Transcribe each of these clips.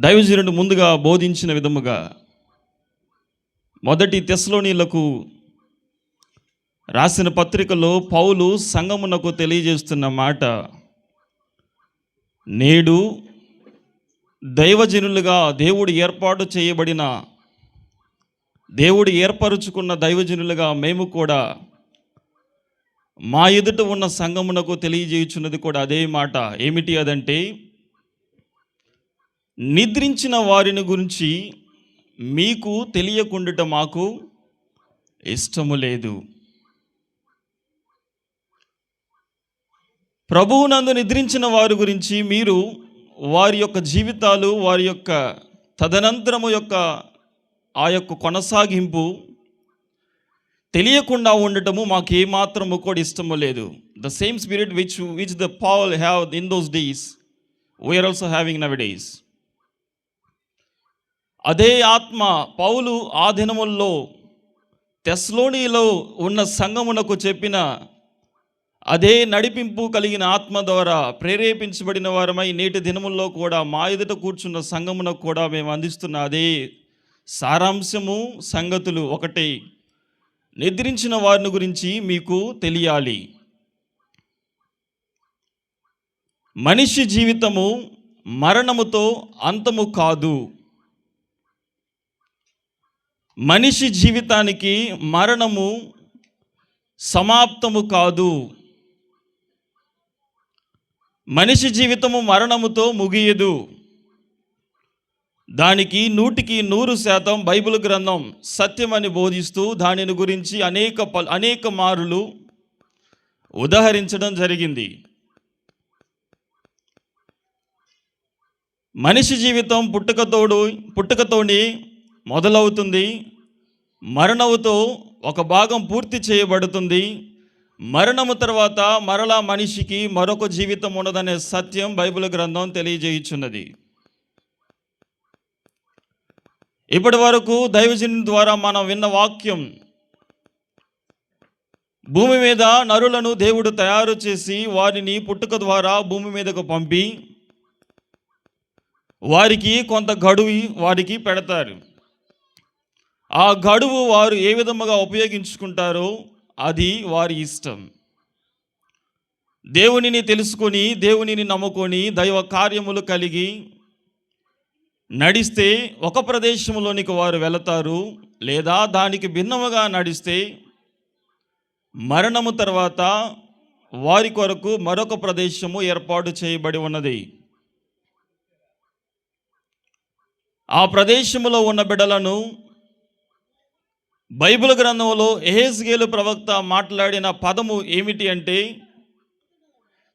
దైవజనుడు ముందుగా బోధించిన విధముగా మొదటి తెస్లోనీలకు రాసిన పత్రికలో పౌలు సంగమునకు తెలియజేస్తున్న మాట నేడు దైవజనులుగా దేవుడు ఏర్పాటు చేయబడిన దేవుడు ఏర్పరుచుకున్న దైవజనులుగా మేము కూడా మా ఎదుట ఉన్న సంగమునకు తెలియజేయుచున్నది కూడా అదే మాట. ఏమిటి అదంటే నిద్రించిన వారిని గురించి మీకు తెలియకుండుట మాకు ఇష్టము లేదు. ప్రభువునందు నిద్రించిన వారి గురించి మీరు వారి యొక్క జీవితాలు వారి యొక్క తదనంతరము యొక్క ఆ యొక్క కొనసాగింపు తెలియకుండా ఉండటము మాకు ఏమాత్రము కూడా ఇష్టము లేదు. The same spirit which which the Paul have in those days we are also having now days అదే ఆత్మ పౌలు ఆ దినముల్లో తెస్లోనిలో ఉన్న సంగమునకు చెప్పిన అదే నడిపింపు కలిగిన ఆత్మ ద్వారా ప్రేరేపించబడిన వారమై నేటి దినముల్లో కూడా మా ఎదుట కూర్చున్న సంగమునకు కూడా మేము అందిస్తున్న అదే సారాంశము సంగతులు ఒకటి. నిద్రించిన వారిని గురించి మీకు తెలియాలి. మనిషి జీవితము మరణముతో అంతము కాదు. మనిషి జీవితానికి మరణము సమాప్తము కాదు. మనిషి జీవితము మరణముతో ముగియదు. దానికి నూటికి నూరు శాతం బైబిల్ గ్రంథం సత్యమని బోధిస్తూ దానిని గురించి అనేక ప అనేక మారులు ఉదహరించడం జరిగింది. మనిషి జీవితం పుట్టుకతోడు పుట్టుకతోని మొదలవుతుంది. మరణముతో ఒక భాగం పూర్తి చేయబడుతుంది. మరణము తర్వాత మరలా మనిషికి మరొక జీవితం ఉండదనే సత్యం బైబిల్ గ్రంథం తెలియజేయుచున్నది. ఇప్పటి వరకు దైవజన్ ద్వారా మనం విన్న వాక్యం భూమి మీద నరులను దేవుడు తయారు చేసి వారిని పుట్టుక ద్వారా భూమి మీదకు పంపి వారికి కొంత గడువు వారికి పెడతారు. ఆ గడువు వారు ఏ విధముగా ఉపయోగించుకుంటారో అది వారి ఇష్టం. దేవునిని తెలుసుకొని దేవునిని నమ్ముకొని దైవ కార్యములు కలిగి నడిస్తే ఒక ప్రదేశంలోనికి వారు వెళతారు లేదా దానికి భిన్నముగా నడిస్తే మరణము తర్వాత వారి కొరకు మరొక ప్రదేశము ఏర్పాటు చేయబడి ఉన్నది. ఆ ప్రదేశములో ఉన్న బిడలను బైబిల్ గ్రంథంలో ఎహెస్గేలు ప్రవక్త మాట్లాడిన పదము ఏమిటి అంటే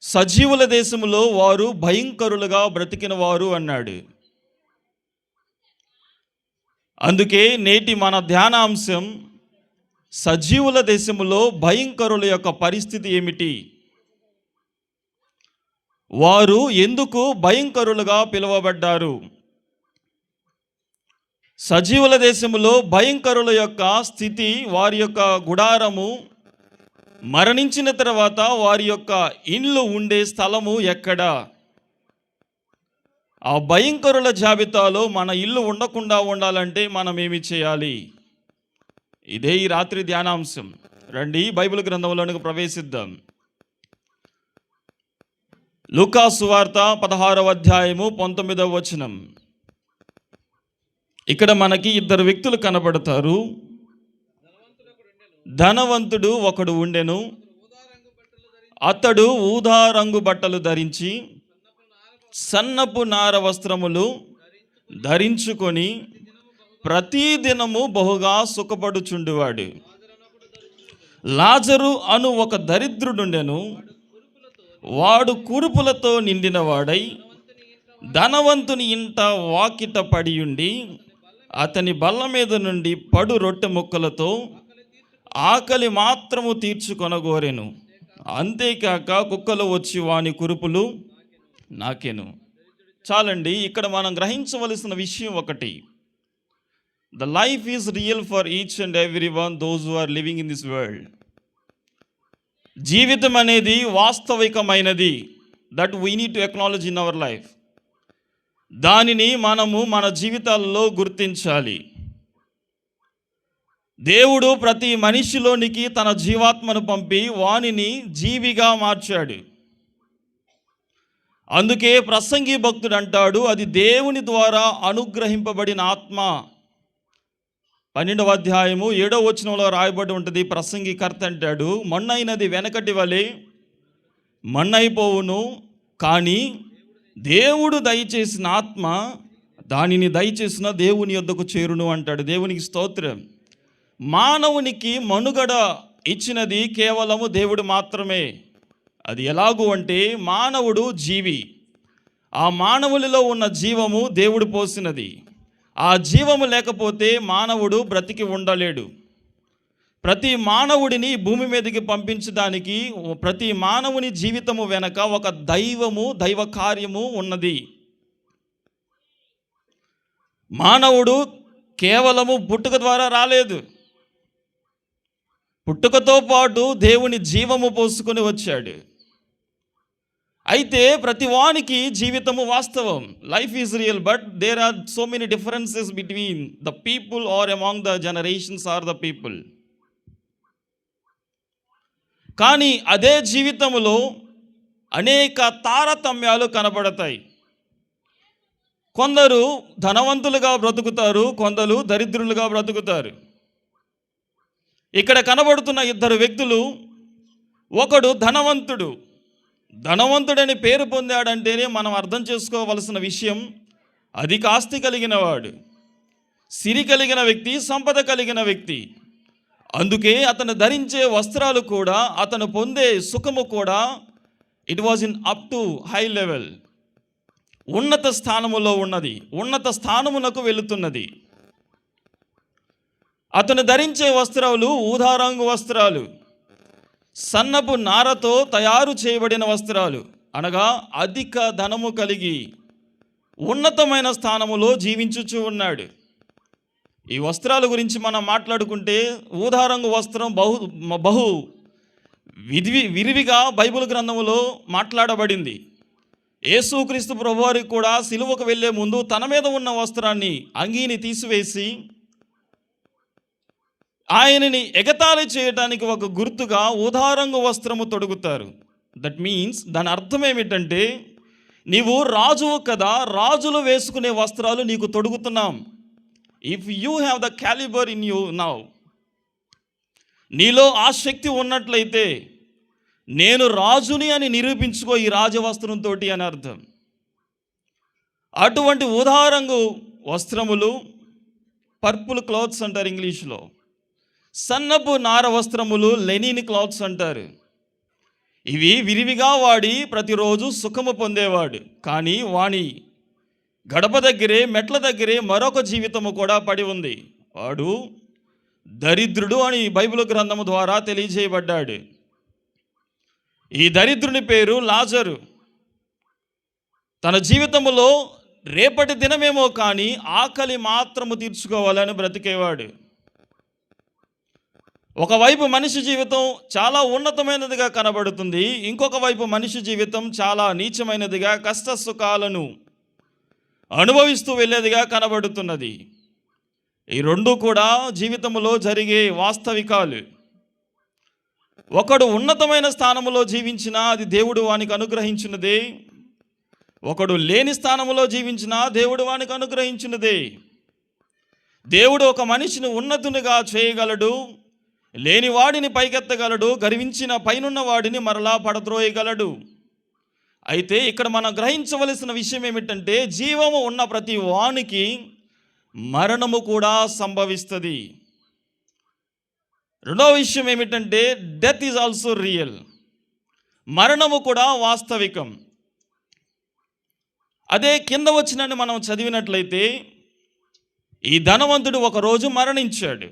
సజీవుల దేశంలో వారు భయంకరులుగా బ్రతికిన వారు అన్నాడు. అందుకే నేటి మన ధ్యానాంశం సజీవుల దేశంలో భయంకరుల యొక్క పరిస్థితి ఏమిటి? వారు ఎందుకు భయంకరులుగా పిలువబడ్డారు? సజీవుల దేశములో భయంకరుల యొక్క స్థితి వారి యొక్క గుడారము మరణించిన తర్వాత వారి యొక్క ఇండ్లు ఉండే స్థలము ఎక్కడ? ఆ భయంకరుల జాబితాలో మన ఇల్లు ఉండకుండా ఉండాలంటే మనం ఏమి చేయాలి? ఇదే ఈ రాత్రి ధ్యానాంశం. రండి బైబిల్ గ్రంథంలోనికి ప్రవేశిద్దాం. లూకాసు వార్త పదహారవ అధ్యాయము పంతొమ్మిదవ వచనం. ఇక్కడ మనకి ఇద్దరు వ్యక్తులు కనబడతారు. ధనవంతుడు ఒకడు ఉండెను. అతడు ఊదా రంగు బట్టలు ధరించి సన్నపు నార వస్త్రములు ధరించుకొని ప్రతిదినము బహుగా సుఖపడుచుండువాడు. లాజరు అను ఒక దరిద్రుడుండెను. వాడు కురుపులతో నిండినవాడై ధనవంతుని ఇంట వాకిట పడియుండి అతని బల్ల మీద నుండి పడు రొట్టె ముక్కలతో ఆకలి మాత్రము తీర్చుకొనగోరెను. అంతేకాక కుక్కలు వచ్చి వాని కురుపులు నాకెను. చాలండి ఇక్కడ మనం గ్రహించవలసిన విషయం ఒకటి. The life is real for each and every one those who are living in this world జీవితం అనేది వాస్తవికమైనది. That we need to acknowledge in our life దానిని మనము మన జీవితాల్లో గుర్తించాలి. దేవుడు ప్రతి మనిషిలోనికి తన జీవాత్మను పంపి వానిని జీవిగా మార్చాడు. అందుకే ప్రసంగి భక్తుడు అంటాడు అది దేవుని ద్వారా అనుగ్రహింపబడిన ఆత్మ. పన్నెండవ అధ్యాయము ఏడవ వచనంలో రాయబడి ఉంటుంది ప్రసంగికర్త అంటాడు మన్నైనది వెనకటి వలె మన్నైపోవును కానీ దేవుడు దయచేసిన ఆత్మ దానిని దయచేసిన దేవుని యొద్దకు చేరును అంటాడు. దేవునికి స్తోత్రం. మానవునికి మనుగడ ఇచ్చినది కేవలము దేవుడు మాత్రమే. అది ఎలాగూ అంటే మానవుడు జీవి. ఆ మానవులలో ఉన్న జీవము దేవుడు పోసినది. ఆ జీవము లేకపోతే మానవుడు బ్రతికి ఉండలేడు. ప్రతి మానవుడిని భూమి మీదకి పంపించడానికి ప్రతి మానవుని జీవితము వెనక ఒక దైవము దైవ కార్యము ఉన్నది. మానవుడు కేవలము పుట్టుక ద్వారా రాలేదు. పుట్టుకతో పాటు దేవుని జీవము పోసుకొని వచ్చాడు. అయితే ప్రతి వానికి జీవితము వాస్తవం. Life is real but there are so many differences between the people are among the generations are the people కానీ అదే జీవితంలో అనేక తారతమ్యాలు కనబడతాయి. కొందరు ధనవంతులుగా బ్రతుకుతారు కొందరు దరిద్రులుగా బ్రతుకుతారు. ఇక్కడ కనబడుతున్న ఇద్దరు వ్యక్తులు ఒకడు ధనవంతుడు. ధనవంతుడని పేరు పొందాడంటేనే మనం అర్థం చేసుకోవలసిన విషయం అధిక ఆస్తి కలిగిన వాడు. సిరి కలిగిన వ్యక్తి సంపద కలిగిన వ్యక్తి. అందుకే అతను ధరించే వస్త్రాలు కూడా అతను పొందే సుఖము కూడా it was in up to high level ఉన్నత స్థానములో ఉన్నది. ఉన్నత స్థానమునకు వెళుతున్నది. అతను ధరించే వస్త్రాలు ఊదారంగు వస్త్రాలు. సన్నపు నారతో తయారు చేయబడిన వస్త్రాలు. అనగా అధిక ధనము కలిగి ఉన్నతమైన స్థానములో జీవించుచూ ఉన్నాడు. ఈ వస్త్రాల గురించి మనం మాట్లాడుకుంటే ఊదారంగు వస్త్రం బహు బహు విధి విరివిగా బైబిల్ గ్రంథంలో మాట్లాడబడింది. యేసుక్రీస్తు ప్రభువారికి కూడా సిలువకు వెళ్ళే ముందు తన మీద ఉన్న వస్త్రాన్ని అంగీని తీసివేసి ఆయనని ఎగతాళి చేయడానికి ఒక గుర్తుగా ఉదారంగు వస్త్రము తొడుగుతారు. దట్ మీన్స్ దాని అర్థం ఏమిటంటే నీవు రాజువు కదా రాజులు వేసుకునే వస్త్రాలు నీకు తొడుగుతున్నాం. If you have the calibre in you now నీలో ఆసక్తి ఉన్నట్లయితే నేను రాజుని అని నిరూపించుకో ఈ రాజవస్త్రంతో అని అర్థం. అటువంటి ఉదారంగు వస్త్రములు పర్పుల్ క్లాత్స్ అంటారు ఇంగ్లీష్లో. సన్నపు నార వస్త్రములు లెనిన్ క్లాత్స్ అంటారు. ఇవి విరివిగా వాడి ప్రతిరోజు సుఖము పొందేవాడు. కానీ వాణి గడప దగ్గరే మెట్ల దగ్గరే మరొక జీవితము కూడా పడి ఉంది. వాడు దరిద్రుడు అని బైబిల్ గ్రంథము ద్వారా తెలియజేయబడ్డాడు. ఈ దరిద్రుని పేరు లాజరు. తన జీవితములో రేపటి దినమేమో కానీ ఆకలి మాత్రము తీర్చుకోవాలని బ్రతికేవాడు. ఒకవైపు మనిషి జీవితం చాలా ఉన్నతమైనదిగా కనబడుతుంది ఇంకొక వైపు మనిషి జీవితం చాలా నీచమైనదిగా కష్ట సుఖాలను అనుభవిస్తూ వెళ్ళేదిగా కనబడుతున్నది. ఈ రెండు కూడా జీవితంలో జరిగే వాస్తవికాలు. ఒకడు ఉన్నతమైన స్థానములో జీవించినా అది దేవుడు వానికి అనుగ్రహించినదే. ఒకడు లేని స్థానములో జీవించినా దేవుడు వానికి అనుగ్రహించినదే. దేవుడు ఒక మనిషిని ఉన్నతునిగా చేయగలడు లేని వాడిని పైకెత్తగలడు గర్వించిన పైనున్న వాడిని మరలా పడద్రోయగలడు. అయితే ఇక్కడ మనం గ్రహించవలసిన విషయం ఏమిటంటే జీవము ఉన్న ప్రతి వానికి మరణము కూడా సంభవిస్తుంది. రెండవ విషయం ఏమిటంటే డెత్ ఈజ్ ఆల్సో రియల్ మరణము కూడా వాస్తవికం. అదే కింద వచ్చినని మనం చదివినట్లయితే ఈ ధనవంతుడు ఒకరోజు మరణించాడు.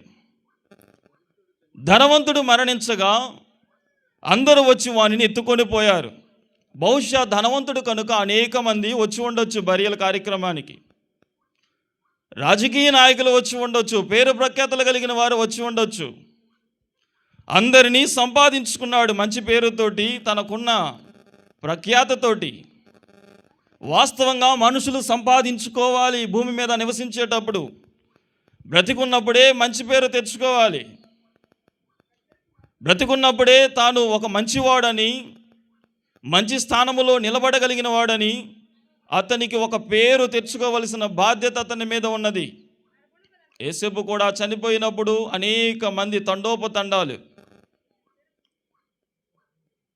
ధనవంతుడు మరణించగా అందరూ వచ్చి వానిని ఎత్తుకొని పోయారు. బహుశా ధనవంతుడు కనుక అనేక మంది వచ్చి ఉండొచ్చు బరియల కార్యక్రమానికి. రాజకీయ నాయకులు వచ్చి ఉండొచ్చు పేరు ప్రఖ్యాతలు కలిగిన వారు వచ్చి ఉండొచ్చు. అందరినీ సంపాదించుకున్నాడు మంచి పేరుతోటి తనకున్న ప్రఖ్యాతతోటి. వాస్తవంగా మనుషులు సంపాదించుకోవాలి భూమి మీద నివసించేటప్పుడు. బ్రతికున్నప్పుడే మంచి పేరు తెచ్చుకోవాలి. బ్రతికున్నప్పుడే తాను ఒక మంచివాడని మంచి స్థానములో నిలబడగలిగిన వాడని అతనికి ఒక పేరు తెచ్చుకోవలసిన బాధ్యత అతని మీద ఉన్నది. ఏసేపు కూడా చనిపోయినప్పుడు అనేక మంది తండోపతండాలు.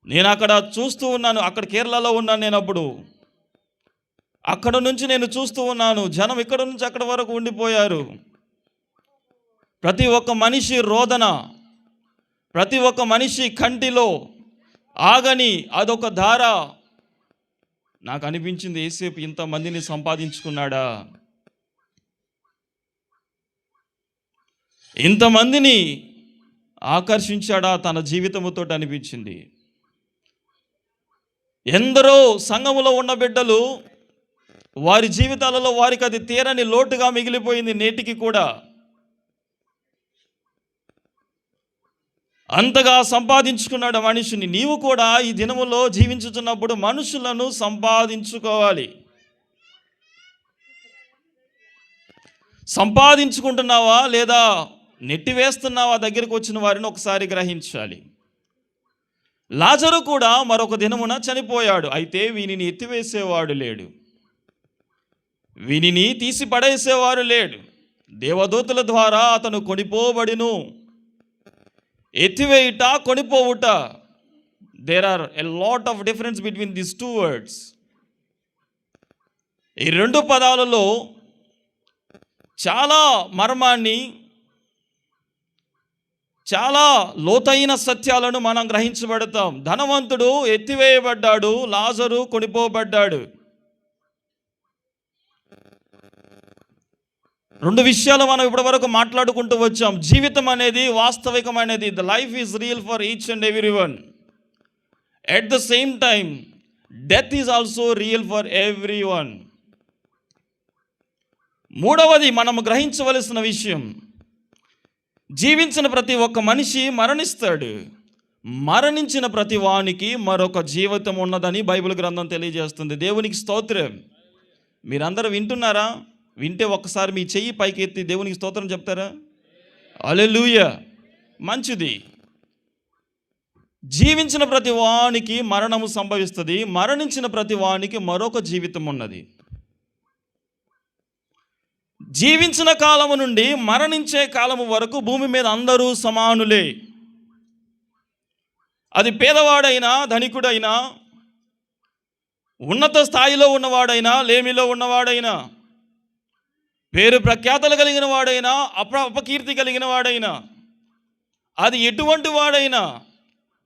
నేను అక్కడ చూస్తూ ఉన్నాను అక్కడ కేరళలో ఉన్నాను నేను అప్పుడు. అక్కడ నుంచి నేను చూస్తూ ఉన్నాను జనం ఇక్కడ నుంచి అక్కడ వరకు ఉండిపోయారు. ప్రతి ఒక్క మనిషి రోదన ప్రతి ఒక్క మనిషి కంటిలో ఆగని అదొక ధార. నాకు అనిపించింది ఏసేపు ఇంతమందిని సంపాదించుకున్నాడా. ఇంతమందిని ఆకర్షించాడా తన జీవితముతో అనిపించింది. ఎందరో సంఘములో ఉన్న బిడ్డలు వారి జీవితాలలో వారికి అది తీరని లోటుగా మిగిలిపోయింది నేటికి కూడా. అంతగా సంపాదించుకున్నాడు మనిషిని. నీవు కూడా ఈ దినములో జీవించుతున్నప్పుడు మనుషులను సంపాదించుకోవాలి. సంపాదించుకుంటున్నావా లేదా నెట్టివేస్తున్నావా దగ్గరికి వచ్చిన వారిని ఒకసారి గ్రహించాలి. లాజరు కూడా మరొక దినమున చనిపోయాడు. అయితే వీనిని ఎత్తివేసేవాడు లేడు. వీనిని తీసి పడేసేవారు లేడు. దేవదూతల ద్వారా అతను కొనిపోబడిను. ఎత్తివేయుట కొనిపోవుట. There are a lot of difference between this two words ఈ రెండు పదాలలో చాలా మర్మాన్ని చాలా లోతైన సత్యాలను మనం గ్రహించబడతాం. ధనవంతుడు ఎత్తివేయబడ్డాడు లాజరు కొనిపోబడ్డాడు. రెండు విషయాలు మనం ఇప్పటివరకు మాట్లాడుకుంటూ వచ్చాం. జీవితం అనేది వాస్తవికమైనది. The life is real for each and every one at the same time death is also real for every one మూడవది మనం గ్రహించవలసిన విషయం. జీవించిన ప్రతి ఒక్క మనిషి మరణిస్తాడు. మరణించిన ప్రతి వానికి మరొక జీవితం ఉన్నదని బైబిల్ గ్రంథం తెలియజేస్తుంది. దేవునికి స్తోత్రం. మీరందరూ వింటున్నారా? వింటే ఒక్కసారి మీ చెయ్యి పైకి ఎత్తి దేవునికి స్తోత్రం చెప్తారా? అలెలుయ మంచిది. జీవించిన ప్రతి వానికి మరణము సంభవిస్తుంది మరణించిన ప్రతి వానికి మరొక జీవితం ఉన్నది. జీవించిన కాలము నుండి మరణించే కాలము వరకు భూమి మీద అందరూ సమానులే. అది పేదవాడైనా ధనికుడైనా ఉన్నత స్థాయిలో ఉన్నవాడైనా లేమిలో ఉన్నవాడైనా పేరు ప్రఖ్యాతలు కలిగిన వాడైనా అప అపకీర్తి కలిగిన వాడైనా అది ఎటువంటి వాడైనా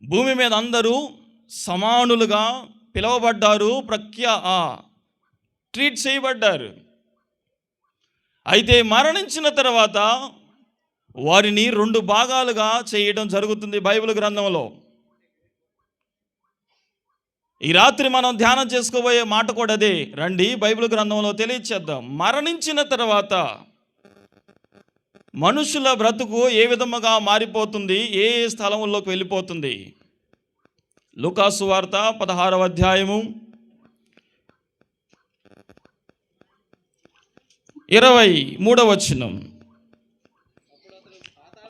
భూమి మీద అందరూ సమానులుగా పిలువబడ్డారు ప్రఖ్యా ట్రీట్ చేయబడ్డారు. అయితే మరణించిన తర్వాత వారిని రెండు భాగాలుగా చేయడం జరుగుతుంది బైబిల్ గ్రంథంలో. ఈ రాత్రి మనం ధ్యానం చేసుకోబోయే మాట కూడా అదే. రండి బైబిల్ గ్రంథంలో తెలియచేద్దాం. మరణించిన తర్వాత మనుషుల బ్రతుకు ఏ విధముగా మారిపోతుంది? ఏ ఏ స్థలంలోకి వెళ్ళిపోతుంది? లుకాసు వార్త పదహారవ అధ్యాయము ఇరవై మూడవ వచనం.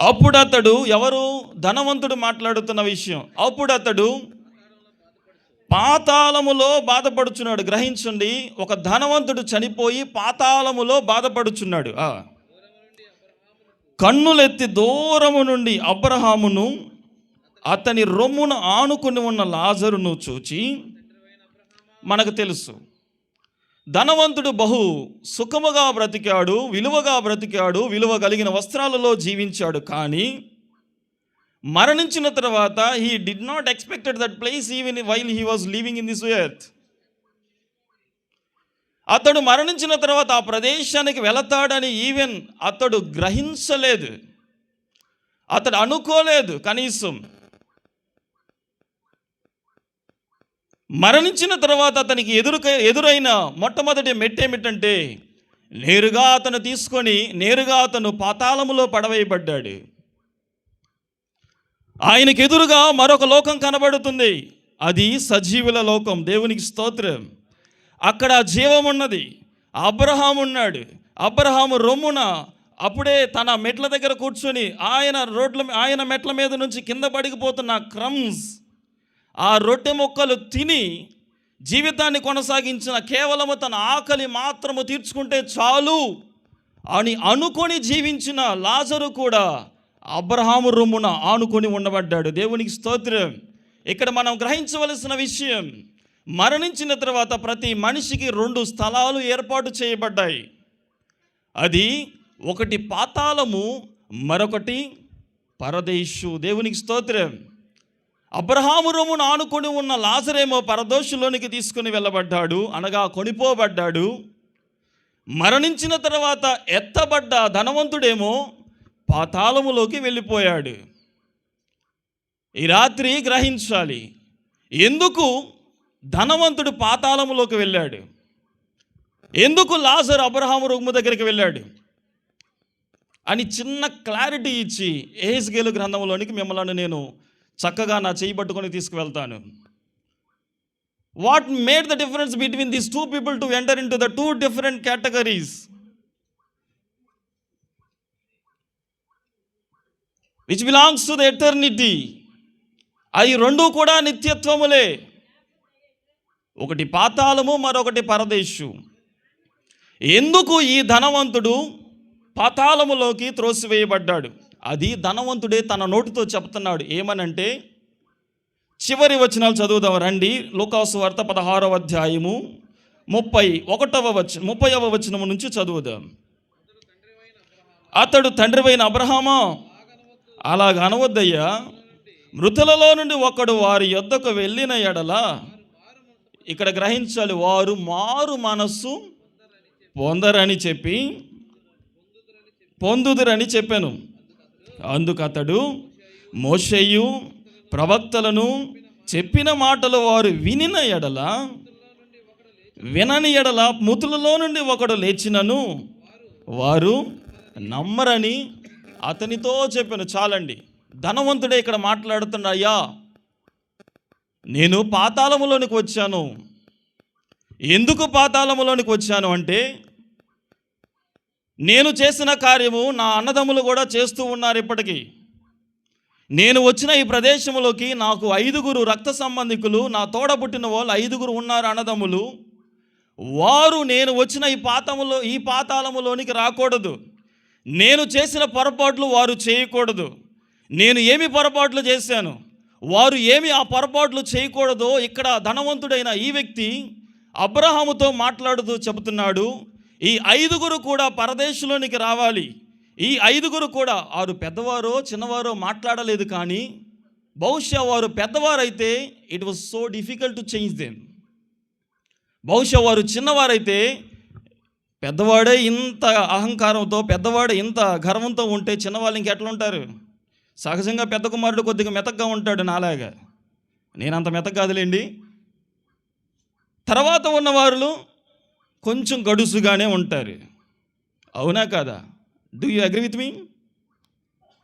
అప్పుడు అతడు ఎవరు? ధనవంతుడు మాట్లాడుతున్న విషయం. అప్పుడు అతడు పాతాళములో బాధపడుచున్నాడు. గ్రహించండి ఒక ధనవంతుడు చనిపోయి పాతాళములో బాధపడుచున్నాడు. కన్నులెత్తి దూరము నుండి అబ్రహామును అతని రొమ్మును ఆనుకుని ఉన్న లాజరును చూచి మనకు తెలుసు. ధనవంతుడు బహు సుఖముగా బ్రతికాడు విలువగా బ్రతికాడు విలువ కలిగిన వస్త్రాలలో జీవించాడు. కానీ మరణించిన తర్వాత he did not expected that place even while he was leaving in this earth అతడు మరణించిన తర్వాత ఆ ప్రదేశానికి వెళతాడని ఈవెన్ అతడు గ్రహించలేదు. అతడు అనుకోలేదు కనీసం. మరణించిన తర్వాత అతనికి ఎదురుక ఎదురైన మొట్టమొదటి మెట్టు ఏమిటంటే నేరుగా అతను తీసుకొని నేరుగా అతను పాతాళములో పడవేయబడ్డాడు. ఆయనకు ఎదురుగా మరొక లోకం కనబడుతుంది. అది సజీవుల లోకం. దేవునికి స్తోత్రం. అక్కడ జీవం ఉన్నది. అబ్రహాం ఉన్నాడు. అబ్రహాము రొమ్మున అప్పుడే తన మెట్ల దగ్గర కూర్చొని ఆయన రోడ్ల ఆయన మెట్ల మీద నుంచి కింద పడిగిపోతున్న క్రమ్స్ ఆ రొట్టె ముక్కలు తిని జీవితాన్ని కొనసాగించిన కేవలము తన ఆకలి మాత్రము తీర్చుకుంటే చాలు అని అనుకొని జీవించిన లాజరు కూడా అబ్రహాము రొమ్మున ఆనుకొని ఉండబడ్డాడు. దేవునికి స్తోత్రం. ఇక్కడ మనం గ్రహించవలసిన విషయం మరణించిన తర్వాత ప్రతి మనిషికి రెండు స్థలాలు ఏర్పాటు చేయబడ్డాయి. అది ఒకటి పాతాళము మరొకటి పరదేశు. దేవునికి స్తోత్రం. అబ్రహాము రొమ్మును ఆనుకొని ఉన్న లాజరేమో పరదోషులోనికి తీసుకుని వెళ్ళబడ్డాడు అనగా కొనిపోబడ్డాడు. మరణించిన తర్వాత ఎత్తబడ్డ ధనవంతుడేమో పాతాళములోకి వెళ్ళిపోయాడు. ఈ రాత్రి గ్రహించాలి. ఎందుకు ధనవంతుడు పాతాళములోకి వెళ్ళాడు? ఎందుకు లాజర్ అబ్రహాము రుగ్ము దగ్గరికి వెళ్ళాడు? అని చిన్న క్లారిటీ ఇచ్చి ఏహెస్గేలు గ్రంథంలోనికి మిమ్మల్ని నేను చక్కగా నా చేయి పట్టుకొని తీసుకువెళ్తాను. What made the difference between these two people to enter in to the two different categories which belongs to the eternity అవి రెండు కూడా నిత్యత్వములే. ఒకటి పాతాళము మరొకటి పరదేశు. ఎందుకు ఈ ధనవంతుడు పాతాళములోకి త్రోసివేయబడ్డాడు? అది ధనవంతుడే తన నోటితో చెప్తున్నాడు. ఏమనంటే చివరి వచనాలు చదువుదాం. రండి లోకాసు వార్త పదహారవ అధ్యాయము ముప్పై ఒకటవ వచ ముప్పైవ వచనము నుంచి చదువుదాం. అతడు తండ్రివైన అబ్రహామా? అలాగ అనవద్దయ్యా. మృతులలో నుండి ఒకడు వారి యొద్దకు వెళ్ళిన ఎడల ఇక్కడ గ్రహించాలి వారు మారు మనస్సు పొందరని చెప్పి పొందుదురని చెప్పాను. అందుకు అతడు మోషయ్యు ప్రవక్తలను చెప్పిన మాటలు వారు వినిన ఎడల వినని ఎడల ముతులలో నుండి ఒకడు లేచినను వారు నమ్మరని అతనితో చెప్పాను చాలండి. ధనవంతుడే ఇక్కడ మాట్లాడుతున్నా అయ్యా. నేను పాతాళములోనికి వచ్చాను. ఎందుకు పాతాళములోనికి వచ్చాను అంటే నేను చేసిన కార్యము నా అన్నదమ్ములు కూడా చేస్తూ ఉన్నారు ఇప్పటికీ. నేను వచ్చిన ఈ ప్రదేశంలోకి నాకు ఐదుగురు రక్త సంబంధికులు నా తోడ పుట్టిన వాళ్ళు ఐదుగురు ఉన్నారు అన్నదమ్ములు. వారు నేను వచ్చిన ఈ పాతములో ఈ పాతాళములోనికి రాకూడదు. నేను చేసిన పొరపాట్లు వారు చేయకూడదు. నేను ఏమి పొరపాట్లు చేశాను? వారు ఏమి ఆ పొరపాట్లు చేయకూడదో ఇక్కడ ధనవంతుడైన ఈ వ్యక్తి అబ్రహాముతో మాట్లాడుతూ చెబుతున్నాడు. ఈ ఐదుగురు కూడా పరదేశంలోనికి రావాలి. ఈ ఐదుగురు కూడా వారు పెద్దవారో చిన్నవారో మాట్లాడలేదు కానీ బహుశా వారు పెద్దవారైతే it was so difficult to change them బహుశా వారు చిన్నవారైతే పెద్దవాడే ఇంత అహంకారంతో పెద్దవాడే ఇంత గర్వంతో ఉంటే చిన్నవాళ్ళు ఇంకెట్లా ఉంటారు? సహజంగా పెద్ద కుమారుడు కొద్దిగా మెతగ్గా ఉంటాడు నాలాగా. నేను అంత కాదులేండి. తర్వాత ఉన్నవారు కొంచెం గడుసుగానే ఉంటారు. అవునా కాదా? Do you agree with me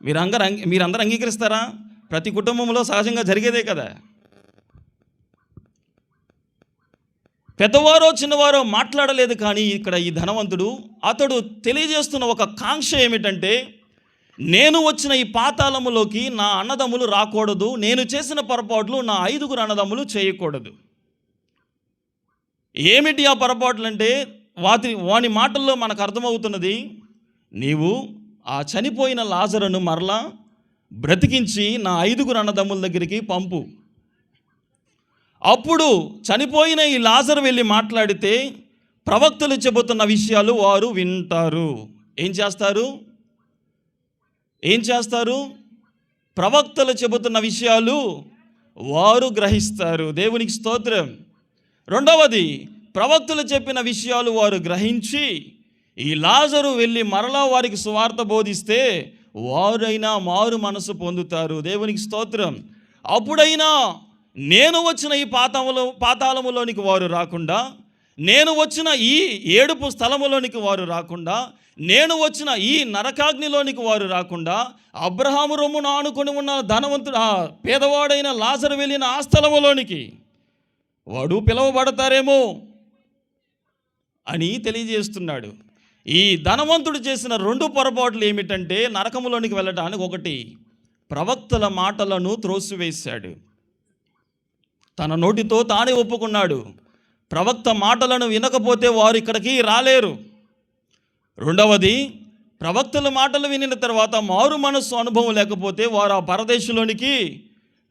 మీరు అందరు మీరందరూ అంగీకరిస్తారా? ప్రతి కుటుంబంలో సహజంగా జరిగేదే కదా. పెద్దవారో చిన్నవారో మాట్లాడలేదు కానీ ఇక్కడ ఈ ధనవంతుడు అతడు తెలియజేస్తున్న ఒక కాంక్ష ఏమిటంటే నేను వచ్చిన ఈ పాతాళములోకి నా అన్నదమ్ములు రాకూడదు నేను చేసిన పొరపాట్లు నా ఐదుగురు అన్నదమ్ములు చేయకూడదు. ఏమిటి ఆ పొరపాట్లు అంటే వాటి వాని మాటల్లో మనకు అర్థమవుతున్నది నీవు ఆ చనిపోయిన లాజరును మరలా బ్రతికించి నా ఐదుగురు అన్నదమ్ముల దగ్గరికి పంపు. అప్పుడు చనిపోయిన ఈ లాజరు వెళ్ళి మాట్లాడితే ప్రవక్తలు చెబుతున్న విషయాలు వారు వింటారు. ఏం చేస్తారు? ఏం చేస్తారు? ప్రవక్తలు చెబుతున్న విషయాలు వారు గ్రహిస్తారు. దేవునికి స్తోత్రం. రెండవది ప్రవక్తలు చెప్పిన విషయాలు వారు గ్రహించి ఈ లాజరు వెళ్ళి మరలా వారికి సువార్త బోధిస్తే వారైనా మారు మనసు పొందుతారు. దేవునికి స్తోత్రం. అప్పుడైనా నేను వచ్చిన ఈ పాతములో పాతాళములోనికి వారు రాకుండా నేను వచ్చిన ఈ ఏడుపు స్థలములోనికి వారు రాకుండా నేను వచ్చిన ఈ నరకాగ్నిలోనికి వారు రాకుండా అబ్రహాము రొమ్మును ఆనుకొని ఉన్న ధనవంతుడు ఆ పేదవాడైన లాజరు వెళ్ళిన ఆ స్థలములోనికి వాడు పిలువబడతారేమో అని తెలియజేస్తున్నాడు. ఈ ధనవంతుడు చేసిన రెండు పొరపాట్లు ఏమిటంటే నరకములోనికి వెళ్ళడానికి ఒకటి ప్రవక్తల మాటలను త్రోసివేశాడు. తన నోటితో తానే ఒప్పుకున్నాడు. ప్రవక్త మాటలను వినకపోతే వారు ఇక్కడికి రాలేరు. రెండవది ప్రవక్తల మాటలు వినిన తర్వాత మారు మనస్సు అనుభవం లేకపోతే వారు ఆ పరదేశంలోనికి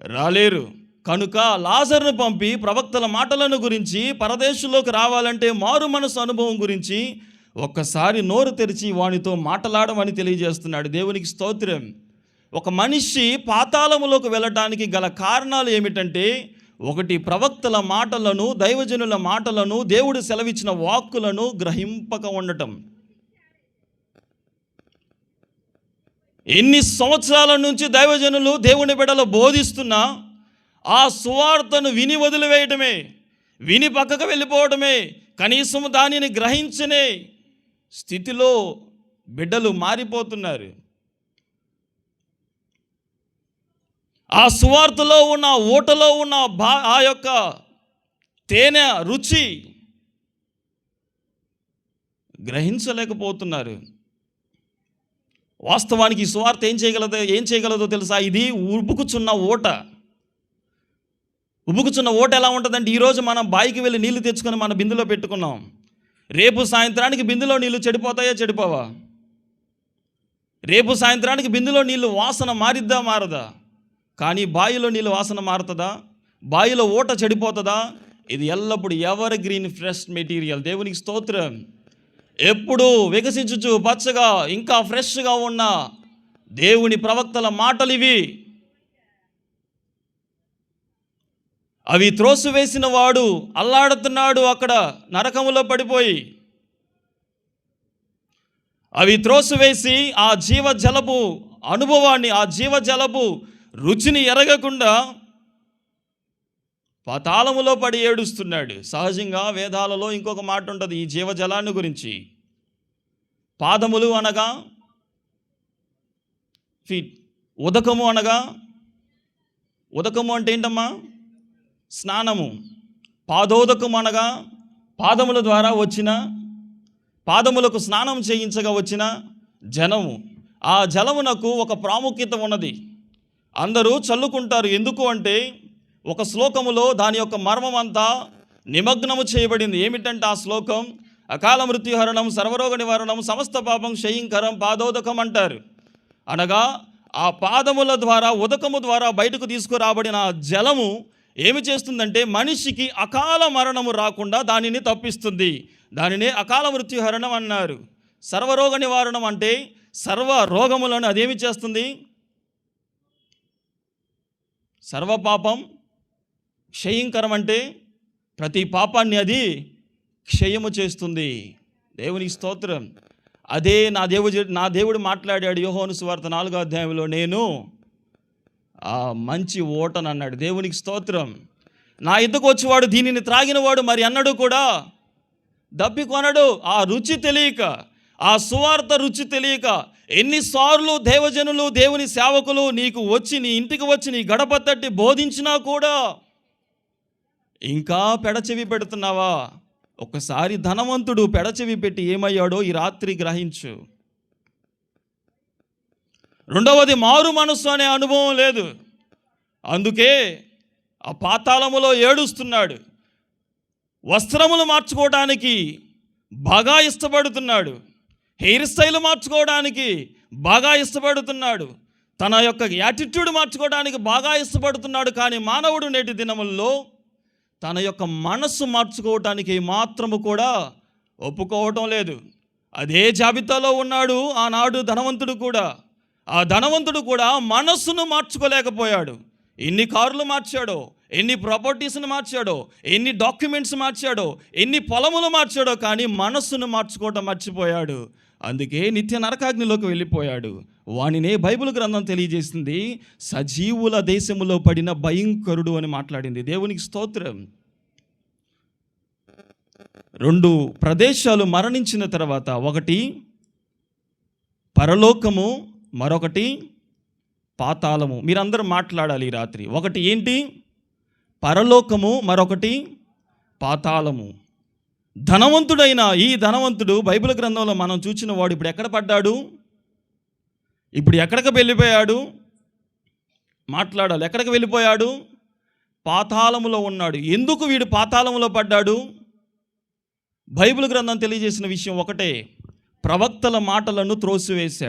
రాలేరు. కనుక లాజర్ను పంపి ప్రవక్తల మాటలను గురించి పరదేశంలోకి రావాలంటే మారు మనస్సు అనుభవం గురించి ఒక్కసారి నోరు తెరిచి వానితో మాట్లాడమని తెలియజేస్తున్నాడు. దేవునికి స్తోత్రం. ఒక మనిషి పాతాళములోకి వెళ్ళటానికి గల కారణాలు ఏమిటంటే ఒకటి ప్రవక్తల మాటలను దైవజనుల మాటలను దేవుడు సెలవిచ్చిన వాక్కులను గ్రహింపక ఉండటం. ఎన్ని సంవత్సరాల నుంచి దైవజనులు దేవుని బిడలు బోధిస్తున్నా ఆ సువార్తను విని వదిలివేయటమే విని పక్కకు వెళ్ళిపోవడమే కనీసం దానిని గ్రహించనే స్థితిలో బిడ్డలు మారిపోతున్నారు. ఆ సువార్తలో ఉన్న ఊటలో ఉన్న బా ఆ యొక్క తేనె రుచి గ్రహించలేకపోతున్నారు. వాస్తవానికి ఈ సువార్త ఏం చేయగలదో ఏం చేయగలదో తెలుసా? ఇది ఉబుకుచున్న ఓట ఉబుకుచున్న ఓట ఎలా ఉంటుందంటే ఈరోజు మనం బాయికి వెళ్ళి నీళ్ళు తెచ్చుకొని మన బిందులో పెట్టుకున్నాం. రేపు సాయంత్రానికి బిందులో నీళ్ళు చెడిపోతాయా చెడిపోవా? రేపు సాయంత్రానికి బిందులో నీళ్ళు వాసన మారిద్దా మారదా? కానీ బావిలో నీళ్ళు వాసన మారుతుందా? బావిలో ఊట చెడిపోతుందా? ఇది ఎల్లప్పుడు ఎవర్ గ్రీన్ ఫ్రెష్ మెటీరియల్? దేవునికి స్తోత్రం. ఎప్పుడు వికసించుచు పచ్చగా ఇంకా ఫ్రెష్గా ఉన్న దేవుని ప్రవక్తల మాటలు ఇవి. అవి త్రోసివేసిన వాడు అల్లాడుతున్నాడు అక్కడ నరకములో పడిపోయి. అవి త్రోసివేసి ఆ జీవజలపు అనుభవాన్ని ఆ జీవజలపు రుచిని ఎరగకుండా పాతాళములో పడి ఏడుస్తున్నాడు. సహజంగా వేదాలలో ఇంకొక మాట ఉంటుంది ఈ జీవజలాన్ని గురించి. పాదములు అనగా ఫీట్ ఉదకము అనగా ఉదకము అంటే ఏంటమ్మా? స్నానము. పాదోదకము అనగా పాదముల ద్వారా వచ్చిన పాదములకు స్నానం చేయించగా వచ్చిన జనము. ఆ జలమునకు ఒక ప్రాముఖ్యత ఉన్నది. అందరూ చల్లుకుంటారు. ఎందుకు అంటే ఒక శ్లోకములో దాని యొక్క మర్మం అంతా నిమగ్నము చేయబడింది. ఏమిటంటే ఆ శ్లోకం? అకాల మృత్యుహరణం సర్వరోగ నివారణం సమస్త పాపం క్షయింకరం పాదోదకం అంటారు. అనగా ఆ పాదముల ద్వారా ఉదకము ద్వారా బయటకు తీసుకురాబడిన ఆ జలము ఏమి చేస్తుందంటే మనిషికి అకాల మరణము రాకుండా దానిని తప్పిస్తుంది. దానినే అకాల మృత్యుహరణం అన్నారు. సర్వరోగ నివారణం అంటే సర్వ రోగములను అదేమి చేస్తుంది? సర్వపాపం క్షయంకరం అంటే ప్రతి పాపాన్ని అది క్షయము చేస్తుంది. దేవునికి స్తోత్రం. అదే నా దేవుడు నా దేవుడు మాట్లాడాడు యోహోను సువార్త నాలుగో అధ్యాయంలో నేను ఆ మంచి ఓటను అన్నాడు. దేవునికి స్తోత్రం. నా ఇద్దకు వచ్చేవాడు? దీనిని త్రాగినవాడు మరి అన్నాడు కూడా దప్పి కొనడు. ఆ రుచి తెలియక ఆ సువార్త రుచి తెలియక ఎన్నిసార్లు దేవజనులు దేవుని సేవకులు నీకు వచ్చి నీ ఇంటికి వచ్చి నీ గడప తట్టి బోధించినా కూడా ఇంకా పెడచెవి పెడుతున్నావా? ఒకసారి ధనవంతుడు పెడచెవి పెట్టి ఏమయ్యాడో ఈ రాత్రి గ్రహించు. రెండవది మారు మనస్సు అనే అనుభవం లేదు. అందుకే ఆ పాతాళములో ఏడుస్తున్నాడు. వస్త్రములు మార్చుకోవడానికి బాగా ఇష్టపడుతున్నాడు. హెయిర్ స్టైల్ మార్చుకోవడానికి బాగా ఇష్టపడుతున్నాడు. తన యొక్క యాటిట్యూడ్ మార్చుకోవడానికి బాగా ఇష్టపడుతున్నాడు. కానీ మానవుడు నేటి దినముల్లో తన యొక్క మనస్సు మార్చుకోవటానికి మాత్రము కూడా ఒప్పుకోవటం లేదు. అదే జాబితాలో ఉన్నాడు ఆనాడు ధనవంతుడు కూడా. ఆ ధనవంతుడు కూడా మనస్సును మార్చుకోలేకపోయాడు. ఎన్ని కార్లు మార్చాడో ఎన్ని ప్రాపర్టీస్ని మార్చాడో ఎన్ని డాక్యుమెంట్స్ మార్చాడో ఎన్ని పొలములు మార్చాడో కానీ మనస్సును మార్చుకోవటం మర్చిపోయాడు. అందుకే నిత్య నరకాగ్నిలోకి వెళ్ళిపోయాడు. వానినే బైబిల్ గ్రంథం తెలియజేసింది సజీవుల దేశములో పడిన భయంకరుడు అని మాట్లాడింది. దేవునికి స్తోత్రం. రెండు ప్రదేశాలు మరణించిన తర్వాత ఒకటి పరలోకము మరొకటి పాతాళము. మీరందరూ మాట్లాడాలి ఈ రాత్రి. ఒకటి ఏంటి? పరలోకము మరొకటి పాతాళము. ధనవంతుడైన ఈ ధనవంతుడు బైబిల్ గ్రంథంలో మనం చూచిన వాడు ఇప్పుడు ఎక్కడ పడ్డాడు? ఇప్పుడు ఎక్కడికి వెళ్ళిపోయాడు? మాట్లాడాలి. ఎక్కడికి వెళ్ళిపోయాడు? పాతాళములో ఉన్నాడు. ఎందుకు వీడు పాతాళములో పడ్డాడు? బైబిల్ గ్రంథం తెలియజేసిన విషయం ఒకటే. ప్రవక్తల మాటలను త్రోసివేశాడు.